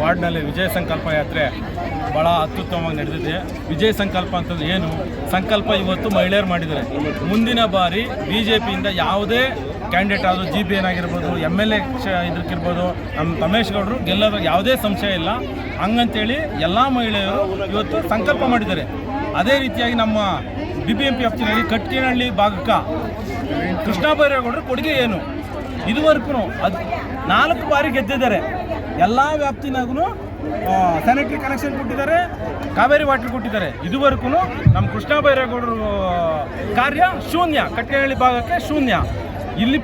ವಾರ್ಡ್ನಲ್ಲಿ ವಿಜಯ ಸಂಕಲ್ಪ ಯಾತ್ರೆ ಭಾಳ ಅತ್ಯುತ್ತಮವಾಗಿ ನಡೆದಿದೆ. ವಿಜಯ ಸಂಕಲ್ಪ ಅಂತಂದು ಏನು? ಸಂಕಲ್ಪ ಇವತ್ತು ಮಹಿಳೆಯರು ಮಾಡಿದ್ದಾರೆ. ಮುಂದಿನ ಬಾರಿ ಬಿ ಜೆ ಪಿಯಿಂದ ಯಾವುದೇ ಕ್ಯಾಂಡಿಡೇಟ್ ಆದರೂ ಜಿ ಪಿ ಏನಾಗಿರ್ಬೋದು ಎಂ ಎಲ್ ಎ ಇದಕ್ಕಿರ್ಬೋದು, ನಮ್ಮ ರಮೇಶ್ ಗೌಡರು ಗೆಲ್ಲೋದು ಯಾವುದೇ ಸಂಶಯ ಇಲ್ಲ. ಹಂಗಂತೇಳಿ ಎಲ್ಲ ಮಹಿಳೆಯರು ಇವತ್ತು ಸಂಕಲ್ಪ ಮಾಡಿದ್ದಾರೆ. ಅದೇ ರೀತಿಯಾಗಿ ನಮ್ಮ ಬಿ ಬಿ ಎಂ ಪಿ ವ್ಯಾಪ್ತಿನಲ್ಲಿ ಕಟ್ಟಿನಹಳ್ಳಿ ಭಾಗಕ್ಕ ಕೃಷ್ಣ ಕೊಡುಗೆ ಏನು? ಇದುವರೆಗೂ ಅದು ನಾಲ್ಕು ಬಾರಿ ಗೆದ್ದಿದ್ದಾರೆ. ಎಲ್ಲ ವ್ಯಾಪ್ತಿನಾಗೂ ಸ್ಯಾನಿಟರಿ ಕನೆಕ್ಷನ್ ಕೊಟ್ಟಿದ್ದಾರೆ, ಕಾವೇರಿ ವಾಟರ್ ಕೊಟ್ಟಿದ್ದಾರೆ. ಇದುವರೆಗೂ ನಮ್ಮ ಕೃಷ್ಣ ಬೈರೇಗೌಡರು ಕಾರ್ಯ ಶೂನ್ಯ, ಕಟ್ಟೆಹಳ್ಳಿ ಭಾಗಕ್ಕೆ ಶೂನ್ಯ. ಇಲ್ಲಿ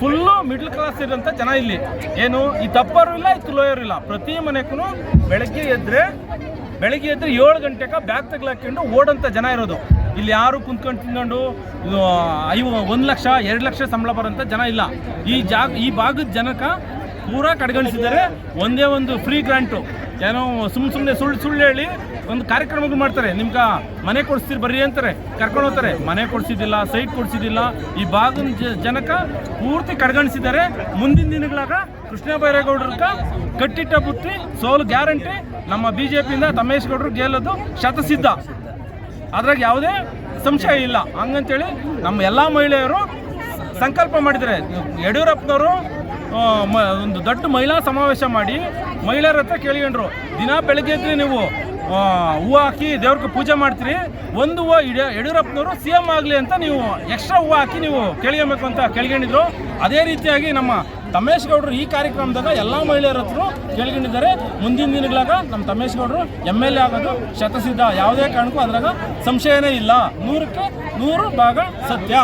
ಫುಲ್ಲು ಮಿಡ್ಲ್ ಕ್ಲಾಸ್ ಇರೋಂಥ ಜನ ಇಲ್ಲಿ. ಏನು, ಈ ತಪ್ಪರು ಇಲ್ಲ ಇತ್ತು ಲೋಯರ್ ಇಲ್ಲ. ಪ್ರತಿ ಮನೆಗೂ ಬೆಳಗ್ಗೆ ಎದ್ದರೆ ಬೆಳಗ್ಗೆ ಎದ್ದರೆ ಏಳು ಗಂಟೆಗೆ ಬ್ಯಾಗ್ ತಗ್ಲಾಕೊಂಡು ಓಡೋಂಥ ಜನ ಇರೋದು. ಇಲ್ಲಿ ಯಾರು ಕುಂತ್ಕೊಂಡು ತಿನ್ಕೊಂಡು ಐವ, ಒಂದು ಲಕ್ಷ, ಎರಡು ಲಕ್ಷ ಸಂಬಳ ಬರೋಂಥ ಜನ ಇಲ್ಲ. ಈ ಜಾಗ, ಈ ಭಾಗದ ಜನಕ ಪೂರಾ ಕಡೆಗಣಿಸಿದ್ದಾರೆ. ಒಂದೇ ಒಂದು ಫ್ರೀ ಗ್ರಾಂಟು ಏನೋ ಸುಮ್ಮನೆ ಸುಮ್ಮನೆ ಸುಳ್ಳು ಸುಳ್ಳು ಹೇಳಿ ಒಂದು ಕಾರ್ಯಕ್ರಮಗಳು ಮಾಡ್ತಾರೆ. ನಿಮ್ಗೆ ಮನೆ ಕೊಡಿಸ್ತೀರಿ ಬರ್ರಿ ಅಂತಾರೆ. ಕರ್ಕೊಂಡು ಹೋಗ್ತಾರೆ. ಮನೆ ಕೊಡಿಸಿದ್ದಿಲ್ಲ ಸೈಟ್ ಕೊಡಿಸಿದ್ದಿಲ್ಲ. ಈ ಭಾಗದ ಜ- ಜನಕ ಪೂರ್ತಿ ಕಡೆಗಣಿಸಿದ್ದಾರೆ. ಮುಂದಿನ ದಿನಗಳಾಗ ಕೃಷ್ಣ ಬೈರೇಗೌಡ್ರಕ ಕಟ್ಟಿಟ್ಟ ಬುತ್ತಿ, ಸೋಲು ಗ್ಯಾರಂಟಿ ನಮ್ಮ ಬಿ ಜೆ ಪಿಯಿಂದ ತಮೇಶ್ ಗೌಡ್ರು ಗೆಲ್ಲೋದು ಶತಸಿದ್ಧ. ಅದ್ರಾಗ ಯಾವುದೇ ಸಂಶಯ ಇಲ್ಲ. ಹಂಗಂತೇಳಿ ನಮ್ಮ ಎಲ್ಲ ಮಹಿಳೆಯರು ಸಂಕಲ್ಪ ಮಾಡಿದ್ದಾರೆ. ಯಡಿಯೂರಪ್ಪನವರು ಒಂದು ದೊಡ್ಡ ಮಹಿಳಾ ಸಮಾವೇಶ ಮಾಡಿ ಮಹಿಳೆಯರ ಹತ್ರ ಕೇಳಿಕೊಂಡ್ರು, ದಿನ ಬೆಳಗ್ಗೆ ಎದ್ದು ನೀವು ಹೂವು ಹಾಕಿ ದೇವ್ರಿಗೆ ಪೂಜೆ ಮಾಡ್ತೀರಿ, ಒಂದು ಹೂವು ಇಡ, ಯಡಿಯೂರಪ್ಪನವರು ಸಿ ಎಂ ಆಗಲಿ ಅಂತ ನೀವು ಎಕ್ಸ್ಟ್ರಾ ಹೂವು ಹಾಕಿ ನೀವು ಕೇಳ್ಕೊಬೇಕು ಅಂತ ಕೇಳ್ಕೊಂಡಿದ್ರು. ಅದೇ ರೀತಿಯಾಗಿ ನಮ್ಮ ತಮೇಶ್ ಗೌಡರು ಈ ಕಾರ್ಯಕ್ರಮದಾಗ ಎಲ್ಲ ಮಹಿಳೆಯರ ಹತ್ರ ಕೇಳ್ಕೊಂಡಿದ್ದಾರೆ. ಮುಂದಿನ ದಿನಗಳಾಗ ನಮ್ಮ ತಮೇಶ್ ಗೌಡರು ಎಂ ಎಲ್ ಎ ಆಗೋದು ಶತಸಿದ್ಧ ಯಾವುದೇ ಕಾರಣಕ್ಕೂ ಅದ್ರಾಗ ಸಂಶಯನೇ ಇಲ್ಲ. ನೂರಕ್ಕೆ ನೂರು ಭಾಗ ಸತ್ಯ.